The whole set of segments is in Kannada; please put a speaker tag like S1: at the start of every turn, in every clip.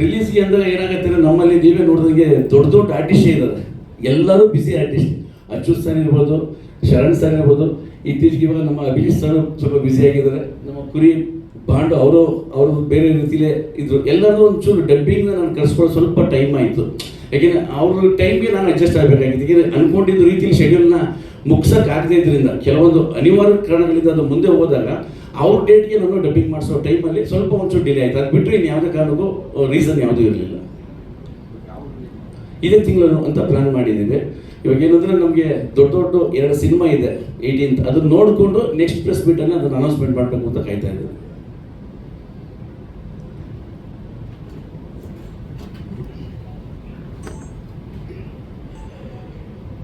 S1: ರಿಲೀಸ್ಗೆ ಅಂದ್ರೆ ಏನಾಗುತ್ತೆ ನಮ್ಮಲ್ಲಿ ನೀವೇ ನೋಡಿದಂಗೆ ದೊಡ್ಡ ದೊಡ್ಡ ಆರ್ಟಿಸ್ಟ್ ಇದ್ದಾರೆ ಎಲ್ಲರೂ ಬಿಸಿ ಆರ್ಟಿಸ್ಟ್ ಅಚ್ಯುತ್ ಸರ್ ಇರ್ಬೋದು, ಶರಣ್ ಸರ್ ಇರ್ಬೋದು. ಇತ್ತೀಚೆಗೆ ಇವಾಗ ನಮ್ಮ ಅಭಿಜಿತ್ ಸರ್ ಸ್ವಲ್ಪ ಬ್ಯುಸಿ ಆಗಿದ್ದಾರೆ. ನಮ್ಮ ಕುರಿ ಬಾಂಡು ಅವರು ಅವರು ಬೇರೆ ರೀತಿಯಲ್ಲೇ ಇದ್ರು. ಎಲ್ಲರೂ ಒಂಚೂರು ಡಬ್ಬಿಂಗ್ ನಾನು ಕರ್ಸ್ಕೊಳ್ಳೋ ಸ್ವಲ್ಪ ಟೈಮ್ ಆಯಿತು. ಯಾಕೆಂದ್ರೆ ಅವ್ರ ಟೈಮ್ಗೆ ನಾನು ಅಡ್ಜಸ್ಟ್ ಆಗಬೇಕಾಗಿತ್ತು. ಯಾಕೆಂದ್ರೆ ಅನ್ಕೊಂಡಿದ್ದ ರೀತಿಯಲ್ಲಿ ಶೆಡ್ಯೂಲ್ನ ಮುಗ್ಸೋಕ್ಕಾಗದೇ ಇದರಿಂದ, ಕೆಲವೊಂದು ಅನಿವಾರ್ಯ ಕಾರಣಗಳಿಂದ ಅದು ಮುಂದೆ ಹೋದಾಗ ಅವ್ರ ಡೇಟ್ಗೆ ನಾನು ಡಬ್ಬಿಂಗ್ ಮಾಡಿಸೋ ಟೈಮಲ್ಲಿ ಸ್ವಲ್ಪ ಒಂಚೂರು ಡಿಲೇ ಆಯಿತು. ಅದು ಬಿಟ್ಟರೆ ಇನ್ನು ಯಾವುದೇ ಕಾರಣಕ್ಕೂ ರೀಸನ್ ಯಾವುದೂ ಇರಲಿಲ್ಲ. ಇದೇ ತಿಂಗಳು ಅಂತ ಪ್ಲಾನ್ ಮಾಡಿದ್ದೀವಿ. ಇವಾಗ ಏನಂದ್ರೆ ನಮಗೆ ದೊಡ್ಡ ದೊಡ್ಡ ಎರಡು ಸಿನಿಮಾ ಇದೆ ಏಯ್ಟೀನ್ತ್ ಅದನ್ನ ನೋಡಿಕೊಂಡು ನೆಕ್ಸ್ಟ್ ಪ್ರೆಸ್ ಮೀಟಲ್ಲಿ ಅದನ್ನು ಅನೌನ್ಸ್ಮೆಂಟ್ ಮಾಡಬೇಕು ಅಂತ ಕಾಯ್ತಾ ಇದ್ದೀವಿ.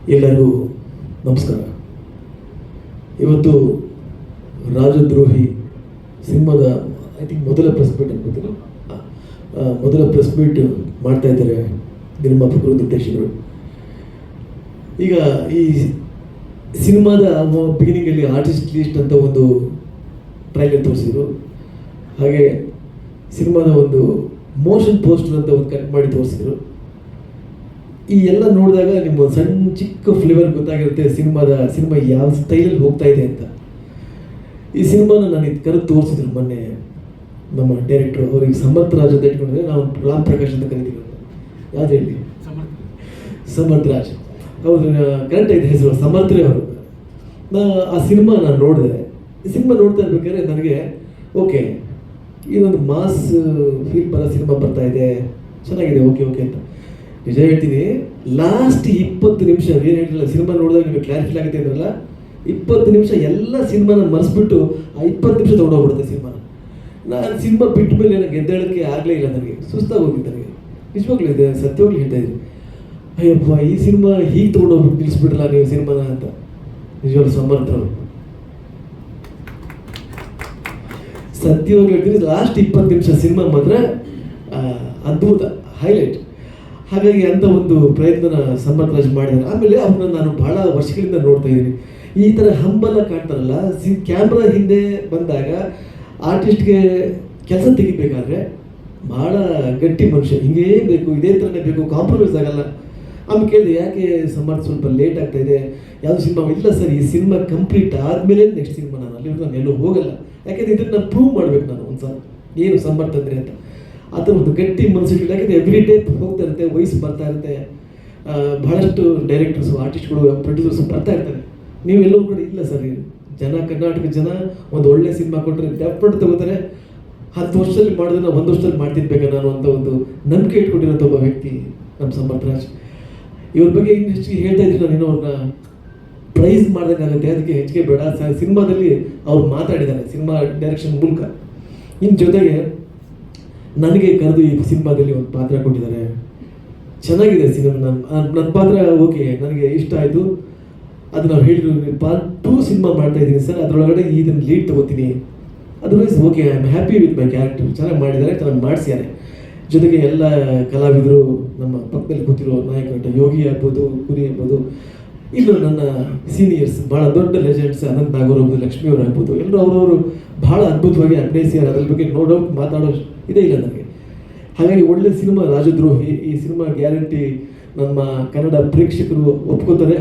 S2: ಎಲ್ಲರಿಗೂ ನಮಸ್ಕಾರ. ಇವತ್ತು ರಾಜದ್ರೋಹಿ ಸಿನಿಮಾದ ಐ ಥಿಂಕ್ ಮೊದಲ ಪ್ರೆಸ್ ಮೀಟ್ ಆ, ಮೊದಲ ಪ್ರೆಸ್ ಮೀಟ್ ಮಾಡ್ತಾ ಇದ್ದಾರೆ ನಿರ್ಮಾಪಕರು ನಿರ್ದೇಶಕರು. ಈಗ ಈ ಸಿನಿಮಾದ ಬಿಗಿನಿಂಗಲ್ಲಿ ಆರ್ಟಿಸ್ಟ್ ಲಿಸ್ಟ್ ಅಂತ ಒಂದು ಟ್ರೈಲರ್ ತೋರಿಸಿದ್ರು. ಹಾಗೆ ಸಿನಿಮಾದ ಒಂದು ಮೋಷನ್ ಪೋಸ್ಟರ್ ಅಂತ ಒಂದು ಕಟ್ ಮಾಡಿ ತೋರಿಸಿದ್ರು. ಈ ಎಲ್ಲ ನೋಡಿದಾಗ ನಿಮ್ಮ ಸಣ್ಣ ಚಿಕ್ಕ ಫ್ಲೇವರ್ ಗೊತ್ತಾಗಿರುತ್ತೆ ಸಿನಿಮಾದ ಸಿನಿಮಾ ಯಾವ ಸ್ಟೈಲಲ್ಲಿ ಹೋಗ್ತಾ ಇದೆ ಅಂತ. ಈ ಸಿನಿಮಾನ ನಾನು ಇದು ಕರೆದು ತೋರಿಸಿದ್ರು ಮೊನ್ನೆ ನಮ್ಮ ಡೈರೆಕ್ಟ್ರು ಅವ್ರಿಗೆ ಸಮರ್ಥ ರಾಜ್ ಅಂತ ಇಟ್ಕೊಂಡಿದ್ರೆ ನಾವು ರಾಮ್ ಪ್ರಕಾಶ್ ಅಂತ ಕರಿತೀವಿ ಯಾವ್ದು ಹೇಳಿ? ಸಮರ್ಥ ರಾಜ್. ಹೌದು ಕರೆಕ್ಟ್ ಇದೆ ಹೆಸರು, ಸಮರ್ಥರೇ ಅವರು. ನಾ, ಆ ಸಿನಿಮಾ ನಾನು ನೋಡಿದೆ. ಈ ಸಿನಿಮಾ ನೋಡ್ತಾ ಇರ್ಬೇಕಾದ್ರೆ ನನಗೆ, ಓಕೆ ಇದೊಂದು ಮಾಸ್ ಫೀಲ್ ಬರೋ ಸಿನಿಮಾ ಬರ್ತಾ ಇದೆ. ಚೆನ್ನಾಗಿದೆ, ಓಕೆ ಓಕೆ ಅಂತ. ನಿಜ ಹೇಳ್ತೀನಿ ಲಾಸ್ಟ್ ಇಪ್ಪತ್ತು ನಿಮಿಷ ಏನು ಹೇಳಿಲ್ಲ ಸಿನಿಮಾ ನೋಡಿದಾಗ ನಿಮಗೆ ಕ್ಲಾರಿಫೈ ಆಗುತ್ತೆ ಅಂದ್ರಲ್ಲ, ಇಪ್ಪತ್ತು ನಿಮಿಷ ಎಲ್ಲ ಸಿನಿಮಾನ ಮರೆಸ್ಬಿಟ್ಟು ಆ ಇಪ್ಪತ್ತು ನಿಮಿಷ ತೊಗೊಂಡೋಗ್ಬಿಡುತ್ತೆ ಸಿನಿಮಾನ ನಾನು ಸಿನಿಮಾ ಬಿಟ್ಟ ಮೇಲೆ ನನಗೆ ಗೆದ್ದೇಳಕ್ಕೆ ಆಗಲೇ ಇಲ್ಲ ನನಗೆ, ಸುಸ್ತಾಗಿ ಹೋಗಿದ್ದೆ ನನಗೆ. ನಿಜವಾಗ್ಲೂ ಇದೆ, ಸತ್ಯವಾಗ್ಲೂ ಹೇಳ್ತಾ ಇದ್ದೀನಿ. ಅಯ್ಯಪ್ಪ, ಈ ಸಿನಿಮಾ ಹೀಗೆ ತೊಗೊಂಡೋಗ್ಬಿಟ್ಟು ನಿಲ್ಲಿಸ್ಬಿಡ್ರಲ್ಲ ನೀವು ಸಿನಿಮಾನ ಅಂತ. ನಿಜವಾಗ್ಲೂ ಸಮರ್ಥರು. ಸತ್ಯವಾಗ್ಲೂ ಹೇಳ್ತೀನಿ ಲಾಸ್ಟ್ ಇಪ್ಪತ್ತು ನಿಮಿಷ ಸಿನಿಮಾ ಮಾತ್ರ ಅದ್ಭುತ ಹೈಲೈಟ್ ಹಾಗಾಗಿ ಅಂತ ಒಂದು ಪ್ರಯತ್ನನ ಸಮರ್ಥ ರಾಜ್ ಮಾಡಿದ್ದಾರೆ ಆಮೇಲೆ ಅವ್ರನ್ನ ನಾನು ಬಹಳ ವರ್ಷಗಳಿಂದ ನೋಡ್ತಾ ಇದ್ದೀನಿ. ಈ ಥರ ಹಂಬಲ ಕಾಣ್ತಾರಲ್ಲ, ಸಿ ಕ್ಯಾಮ್ರಾ ಹಿಂದೆ ಬಂದಾಗ ಆರ್ಟಿಸ್ಟ್ಗೆ ಕೆಲಸ ತೆಗಿಬೇಕಾದ್ರೆ ಭಾಳ ಗಟ್ಟಿ ಮನುಷ್ಯ. ಹಿಂಗೇ ಬೇಕು, ಇದೇ ಥರನೇ ಬೇಕು ಕಾಂಪ್ರಮೈಸ್ ಆಗಲ್ಲ. ಆಮೇಲೆ ಕೇಳಿದೆ, ಯಾಕೆ ಸಮರ್ಥ ಸ್ವಲ್ಪ ಲೇಟ್ ಆಗ್ತಾ ಇದೆ? ಯಾವುದು ಸಿನಿಮಾ? ಇಲ್ಲ ಸರ್, ಈ ಸಿನಿಮಾ ಕಂಪ್ಲೀಟ್ ಆದಮೇಲೆ ನೆಕ್ಸ್ಟ್ ಸಿನಿಮಾ ನಾನು ಅಲ್ಲಿ ನಾನು ಎಲ್ಲೂ ಹೋಗಲ್ಲ. ಯಾಕೆಂದ್ರೆ ಇದನ್ನು ಪ್ರೂವ್ ಮಾಡಬೇಕು ನಾನು ಒಂದು ಸಲ ಏನು ಸಮರ್ಥ ಅಂದರೆ ಅಂತ. ಆ ಒಂದು ಗಟ್ಟಿ ಮನಸ್ಸಿಟ್ಟು ಯಾಕಂದರೆ ಎವ್ರಿ ಡೇ ಹೋಗ್ತಾ ಇರುತ್ತೆ ವಯಸ್ಸು ಬರ್ತಾ ಇರುತ್ತೆ. ಬಹಳಷ್ಟು ಡೈರೆಕ್ಟರ್ಸು ಆರ್ಟಿಸ್ಟ್ಗಳು ಪ್ರೊಡ್ಯೂಸರ್ಸು ಬರ್ತಾ ಇರ್ತಾರೆ. ನೀವೆಲ್ಲೋ ಕೂಡ ಇಲ್ಲ ಸರ್ ಜನ, ಕರ್ನಾಟಕ ಜನ ಒಂದು ಒಳ್ಳೆ ಸಿನಿಮಾ ಕೊಟ್ಟರೆ ಡೆಫ್ನೆಟ್ ತಗೋತಾರೆ. ಹತ್ತು ವರ್ಷದಲ್ಲಿ ಮಾಡಿದ್ರೆ ಒಂದು ವರ್ಷದಲ್ಲಿ ಮಾಡ್ತಿರ್ಬೇಕು ನಾನು ಅಂತ ಒಂದು ನಂಬಿಕೆ ಇಟ್ಕೊಂಡಿರೋಂಥ ಒಬ್ಬ ವ್ಯಕ್ತಿ, ನಮ್ಮ ಸಂಬಂಧ ರಾಜ್. ಇವ್ರ ಬಗ್ಗೆ ಇನ್ನು ಹೆಚ್ಚಿಗೆ ಹೇಳ್ತಾ ಇದ್ದೀನಿ ನಾನು ಅವ್ರನ್ನ ಪ್ರೈಸ್ ಮಾಡಬೇಕಾಗುತ್ತೆ. ಅದಕ್ಕೆ ಹೆಚ್ಚಿಗೆ ಬೇಡ. ಸಿನಿಮಾದಲ್ಲಿ ಅವ್ರು ಮಾತಾಡಿದ್ದಾರೆ, ಸಿನಿಮಾ ಡೈರೆಕ್ಷನ್ ಮೂಲಕ. ಇನ್ನು ಜೊತೆಗೆ ನನಗೆ ಕರೆದು ಈ ಸಿನಿಮಾದಲ್ಲಿ ಒಂದು ಪಾತ್ರ ಕೊಟ್ಟಿದ್ದಾರೆ. ಚೆನ್ನಾಗಿದೆ ಸಿನಿಮಾ. ನನ್ನ ನನ್ನ ಪಾತ್ರ ಓಕೆ, ನನಗೆ ಇಷ್ಟ ಆಯಿತು. ಅದು ನಾವು ಹೇಳಿದ್ರು ಪಾರ್ಟ್ ಟೂ ಸಿನಿಮಾ ಮಾಡ್ತಾ ಇದ್ದೀನಿ ಸರ್. ಅದರೊಳಗಡೆ ಇದನ್ನು ಲೀಡ್ ತಗೋತೀನಿ. Otherwise okay I am happy with my character ಚೆನ್ನಾಗಿ ಮಾಡಿದ್ದಾರೆ, ಚೆನ್ನಾಗಿ ಮಾಡಿಸ್ಯಾರೆ ಜೊತೆಗೆ ಎಲ್ಲ ಕಲಾವಿದರು, ನಮ್ಮ ಪಕ್ಕದಲ್ಲಿ ಕೂತಿರೋ ನಾಯಕರು ಯೋಗಿ ಆಗ್ಬೋದು ಕುರಿ ಆಗ್ಬೋದು ಇನ್ನು ನನ್ನ ಸೀನಿಯರ್ಸ್ ಭಾಳ ದೊಡ್ಡ ಲೆಜೆಂಡ್ಸ್ ಅನಂತ್ ನಾಗೂರ್ ಆಗ್ಬೋದು ಲಕ್ಷ್ಮಿ ಅವ್ರು ಆಗ್ಬೋದು ಎಲ್ಲರೂ ಅವರವರು ಭಾಳ ಅದ್ಭುತವಾಗಿ ಅಭಿನಯಿಸಿದ್ದಾರೆ ಅದ್ರ ಬಗ್ಗೆ ನೋಡೋ ಮಾತಾಡೋ ಇದೇ ಇಲ್ಲ ನನಗೆ. ಹಾಗಾಗಿ ಒಳ್ಳೆ ಸಿನಿಮಾ ರಾಜದ್ರೋಹಿ, ಈ ಸಿನಿಮಾ ಗ್ಯಾರಂಟಿ ನಮ್ಮ ಕನ್ನಡ ಪ್ರೇಕ್ಷಕರು ಒಪ್ಕೋತಾರೆ